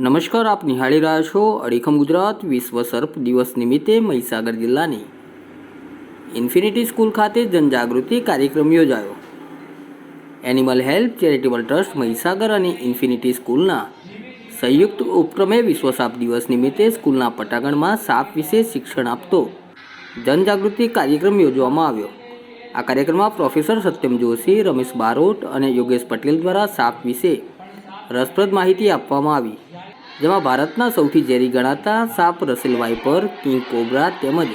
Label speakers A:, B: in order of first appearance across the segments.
A: નમસ્કાર, આપ નિહાળી રહ્યા છો અડીખમ ગુજરાત વિશ્વ સર્પ દિવસ નિમિત્તે મહીસાગર જિલ્લાની ઇન્ફિનિટી સ્કૂલ ખાતે જનજાગૃતિ કાર્યક્રમ યોજાયો. Animal help charitable trust Mahisagar અને ઇન્ફિનિટી સ્કૂલના સંયુક્ત ઉપક્રમે વિશ્વ સાપ દિવસ નિમિત્તે સ્કૂલના પટાગણમાં સાપ વિશે શિક્ષણ આપતો જનજાગૃતિ કાર્યક્રમ યોજવામાં આવ્યો. આ કાર્યક્રમમાં પ્રોફેસર સત્યમ જોશી, રમેશ બારોટ અને યોગેશ પટેલ દ્વારા સાપ વિશે રસપ્રદ માહિતી આપવામાં આવી. જેમાં ભારતના સૌથી ઝેરી ગણાતા સાપ રસેલ વાઇપર કિંગ કોબ્રા તેમજ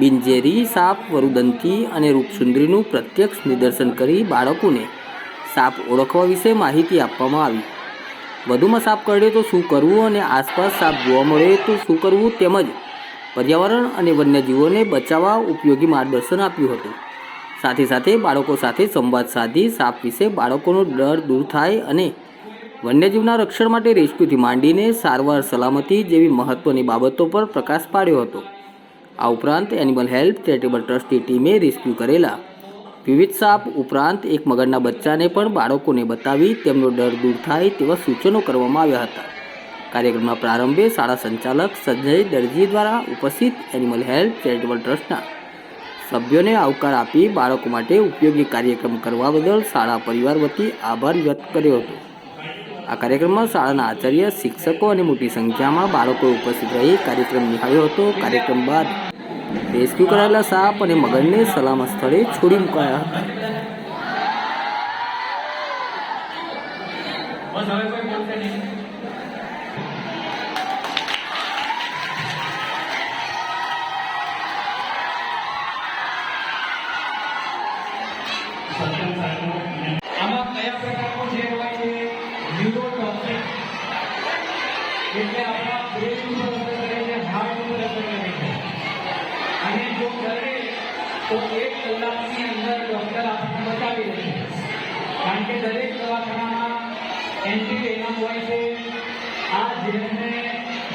A: બિનઝેરી સાપ વરુદંતી અને રૂપસુંદરીનું પ્રત્યક્ષ નિદર્શન કરી બાળકોને સાપ ઓળખવા વિશે માહિતી આપવામાં આવી. વધુમાં સાપ કરડે તો શું કરવું અને આસપાસ સાપ જોવા મળે તો શું કરવું તેમજ પર્યાવરણ અને વન્યજીવોને બચાવવા ઉપયોગી માર્ગદર્શન આપ્યું હતું. સાથે સાથે બાળકો સાથે સંવાદ સાધી સાપ વિશે બાળકોનો ડર દૂર થાય અને વન્યજીવના રક્ષણ માટે રેસ્ક્યુથી માંડીને સારવાર સલામતી જેવી મહત્ત્વની બાબતો પર પ્રકાશ પાડ્યો હતો. આ ઉપરાંત એનિમલ હેલ્થ ચેરિટેબલ ટ્રસ્ટની ટીમે રેસ્ક્યુ કરેલા વિવિધ સાપ, ઉપરાંત એક મગરના બચ્ચાને પણ બાળકોને બતાવી તેમનો ડર દૂર થાય તેવા સૂચનો કરવામાં આવ્યા હતા. કાર્યક્રમના પ્રારંભે શાળા સંચાલક સંજય દરજી દ્વારા ઉપસ્થિત એનિમલ હેલ્થ ચેરિટેબલ ટ્રસ્ટના સભ્યોને આવકાર આપી બાળકો માટે ઉપયોગી કાર્યક્રમ કરવા બદલ શાળા પરિવાર વતી આભાર વ્યક્ત કર્યો હતો. આ કાર્યક્રમમાં શાળાના આચાર્ય, શિક્ષકો અને મોટી સંખ્યામાં બાળકો ઉપસ્થિત રહી કાર્યક્રમ નિહાળ્યો હતો. કાર્યક્રમ બાદ રેસ્ક્યુ કરાયેલા સાપ અને મગરને સલામત સ્થળે છોડી મુકાયા હતા.
B: એટલે આપણા બ્રેન ઉપર અસર કરે છે હાર્ટ ઉપર અસર કરે છે અને જો કરે તો એક કલાકની અંદર ડોક્ટર આપણને બતાવી દે છે. કારણ કે દરેક દવાખાનામાં એન્ટીવેનમ હોય છે. આ ઝેરને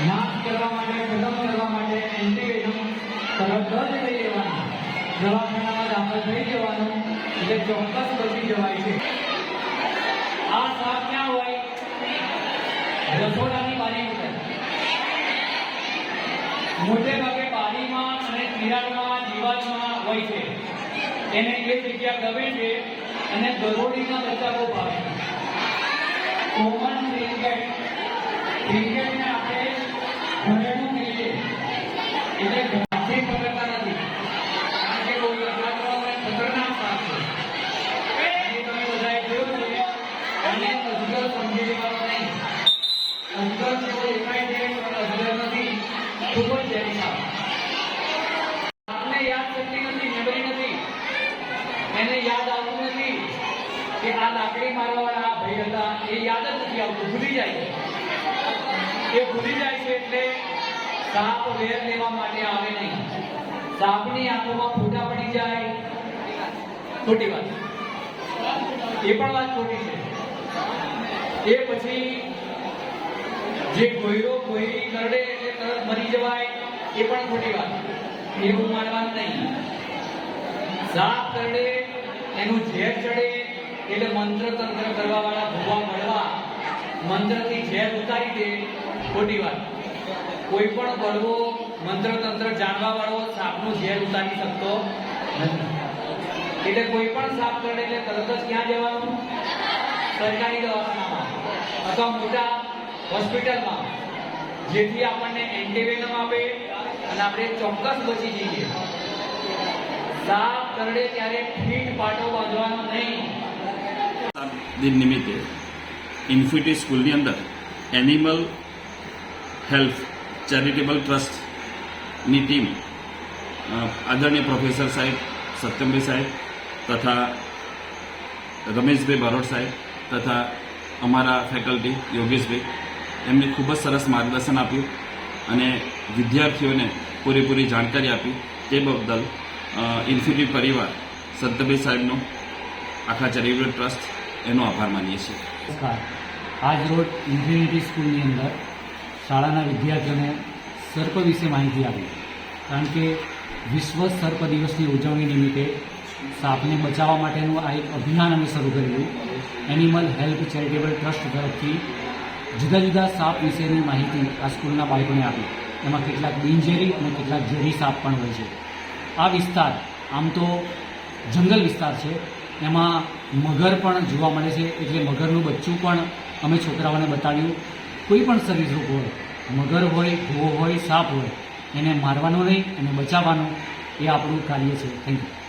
B: નાશ કરવા માટે, ખતમ કરવા માટે એન્ટીવેનમ તરત જ લઈ લેવાના. દવાખાનામાં દાખલ થઈ જવાનું, એટલે ચોક્કસ બચી જવાય છે. આ સાપ ક્યાં હોય? રસોડાની બારી ઉપર મોટે ભાગે બારીમાં અને તિરાડમાં દિવાલમાં હોય છે. એને એ જગ્યા ગમે છે અને ગરોળીના બચાવો ભાવે કોમન ક્રિકેટ ક્રિકેટને આપણે ઘરેણું કહીએ. એટલે આવતું ભૂલી જાય. છે એ ભૂલી જાય છે એટલે સાપ વેર લેવા માટે આવે નહીં. સાપની આંખોમાં ફોટા પડી જાય. ખોટી વાત. એ પણ વાત ખોટી છે. એ પછી જે કોયરો કોયરી કરડે એટલે તરત મરી જવાય, એ પણ ખોટી વાત. એવું માનવાનું નહીં. સાપ કરડે, એનું ઝેર ચડે, એટલે મંત્ર તંત્ર કરવા વાળા ભૂવા મળવા મંત્રથી ઝેર ઉતારી દે, ખોટી વાત. કોઈ પણ બળવો મંત્ર તંત્ર જાણવા વાળો સાપનું ઝેર ઉતારી શકતો નથી. એટલે કોઈ પણ સાપ કરડે એટલે તરત જ ક્યાં જવાનું? સરકારી દવાખાનામાં. અથવા મોટા હોસ્પિટલમાં. જેથી આપણને એન્ટીવેનમ આપે અને આપણે ચોક્કસ બચી જઈએ. સાપ કરડે ત્યારે ફીટ પાટો બાંધવાનો નહીં.
C: દિન નિમિત્તે ઇન્ફિનિટી સ્કૂલની અંદર એનિમલ હેલ્થ ચેરિટેબલ ટ્રસ્ટની ટીમ આદરણીય પ્રોફેસર સાહેબ સત્યમભાઈ સાહેબ તથા રમેશભાઈ બારોટ સાહેબ તથા અમારા ફેકલ્ટી યોગેશભાઈ, એમને ખૂબ જ સરસ માર્ગદર્શન આપ્યું અને વિદ્યાર્થીઓને પૂરેપૂરી જાણકારી આપી. તે બદલ ઇન્ફિટી પરિવાર સત્યભાઈ સાહેબનો આખા ચેરિટેબલ ટ્રસ્ટ એનો આભાર માનીએ છીએ.
D: નમસ્કાર. આજ રોજ ઇન્ફિનિટી સ્કૂલની અંદર શાળાના વિદ્યાર્થીઓને સર્પ વિશે માહિતી આપી. કારણ કે વિશ્વ સર્પ દિવસની ઉજવણી નિમિત્તે સાપને બચાવવા માટેનું આ એક અભિયાન અમે શરૂ કર્યું. એનિમલ હેલ્પ ચેરિટેબલ ટ્રસ્ટ તરફથી
B: જુદા જુદા સાપ વિશેની માહિતી આ સ્કૂલના બાળકોને આપી. એમાં કેટલાક બિનઝેરી અને કેટલાક ઝેરી સાપ પણ હોય છે. આ વિસ્તાર આમ તો જંગલ વિસ્તાર છે. એમાં મગર પણ જોવા મળે છે. એટલે મગરનું બચ્ચું પણ અમે છોકરાઓને બતાવ્યું. કોઈ પણ સરીસૃપ હોય, મગર હોય ઘો હોય, સાપ હોય, એને મારવાનો નહીં અને બચાવવાનું એ આપણું કાર્ય છે. Thank you